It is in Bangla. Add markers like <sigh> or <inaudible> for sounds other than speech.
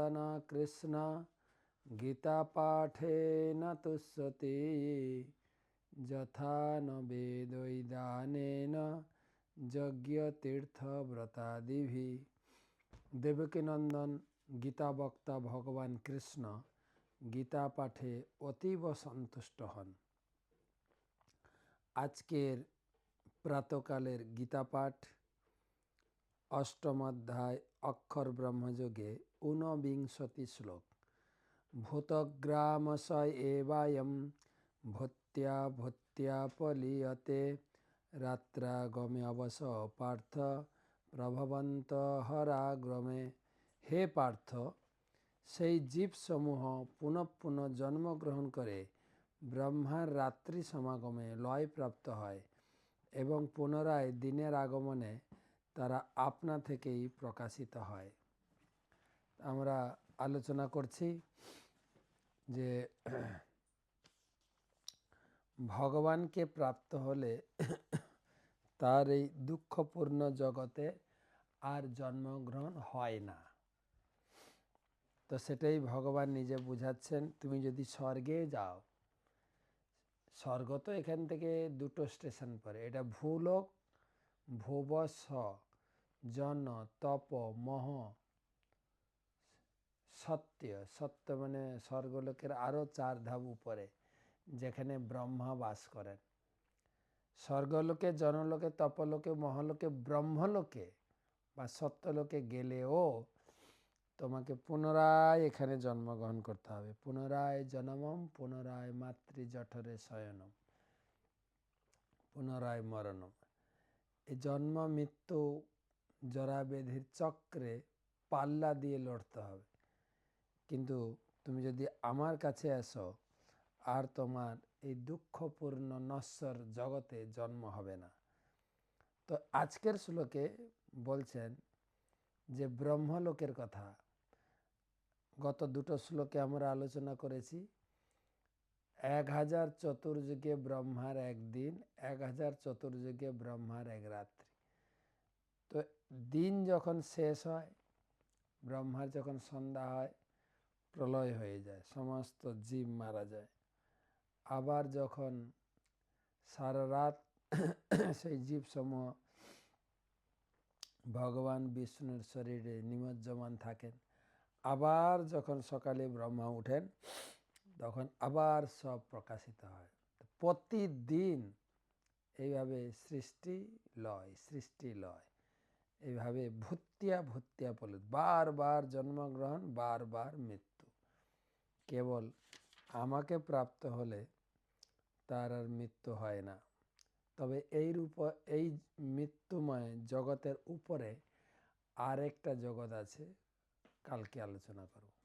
নন্দন কৃষ্ণ গীতা পাঠেন তুষ্যতি যথা ন যজ্ঞতীর্থব্রতাদিভি দেবকীনন্দন গীতা বক্তা ভগবান কৃষ্ণ গীতা পাঠে অতীব সন্তুষ্ট হন আজকের প্রাতকালের গীতা পাঠ অষ্টম অধ্যায় অক্ষর ব্রহ্মযোগে ঊনবিংশতি শ্লোক। ভূতগ্রামশয় এবায়ম, ভূত্য়া ভূত্য়া পলীয়তে, রাত্রাগমে অবস পার্থ, প্রভবন্ত হরাগ্রমে। হে পার্থ, সেই জীবসমূহ পুনঃ পুনঃ জন্মগ্রহণ করে ব্রহ্মার রাত্রি সমাগমে লয় প্রাপ্ত হয় এবং পুনরায় দিনের আগমনে তারা আপনা থেকেই প্রকাশিত হয়। আমরা আলোচনা করছি যে ভগবানকে প্রাপ্ত হলে তার এই দুঃখপূর্ণ জগতে আর জন্মগ্রহণ হয় না। তো সেটাই ভগবান নিজে বুঝাচ্ছেন, তুমি যদি স্বর্গে যাও, স্বর্গ তো এখান থেকে দুটো স্টেশন পরে এটা ভূলোক ভুব জন তপ মহ সত্য সত্য মানে স্বর্গলোকের আরও চার ধাপ উপরে যেখানে ব্রহ্মা বাস করেন স্বর্গলোকে জনলোকে তপলোকে মহলোকে ব্রহ্মলোকে বা সত্যলোকে গেলেও তোমাকে পুনরায় এখানে জন্মগ্রহণ করতে হবে পুনরায় জনমম পুনরায় মাতৃ জঠরে শয়নম পুনরায় মরণম এই জন্ম মৃত্যু জরাবেধির চক্রে পাল্লা দিয়ে লড়তে হবে। কিন্তু তুমি যদি আমার কাছে আসো আর তোমার এই দুঃখপূর্ণ নশ্বর জগতে জন্ম হবে না। তো আজকের শ্লোকে বলছেন যে ব্রহ্মলোকের কথা। গত দুটো শ্লোকে আমরা আলোচনা করেছি। এক হাজার চতুর্যুগে ব্রহ্মার একদিন, এক হাজার চতুর্যুগে ব্রহ্মার এক রাত্রি। তো দিন যখন শেষ হয়, ব্রহ্মার যখন সন্ধ্যা হয়, প্রলয় হয়ে যায়, সমস্ত জীব মারা যায়। আবার যখন সারা রাত <coughs> সেই জীবসমূহ ভগবান বিষ্ণুর শরীরে নিমজ্জমান থাকেন, আবার যখন সকালে ব্রহ্মা উঠেন, তখন আবার সব প্রকাশিত হয়। প্রতিদিন এইভাবে সৃষ্টি লয় সৃষ্টি লয়। এইভাবে ভুতিয়া ভুতিয়া বার বারবার জন্মগ্রহণ বারবার মৃত্যু। কেবল আমাকে প্রাপ্ত হলে তার আর মৃত্যু হয় না। তবে এই রূপ, এই মৃত্যুময় জগতের উপরে আরেকটা জগৎ আছে, কালকে আলোচনা করব।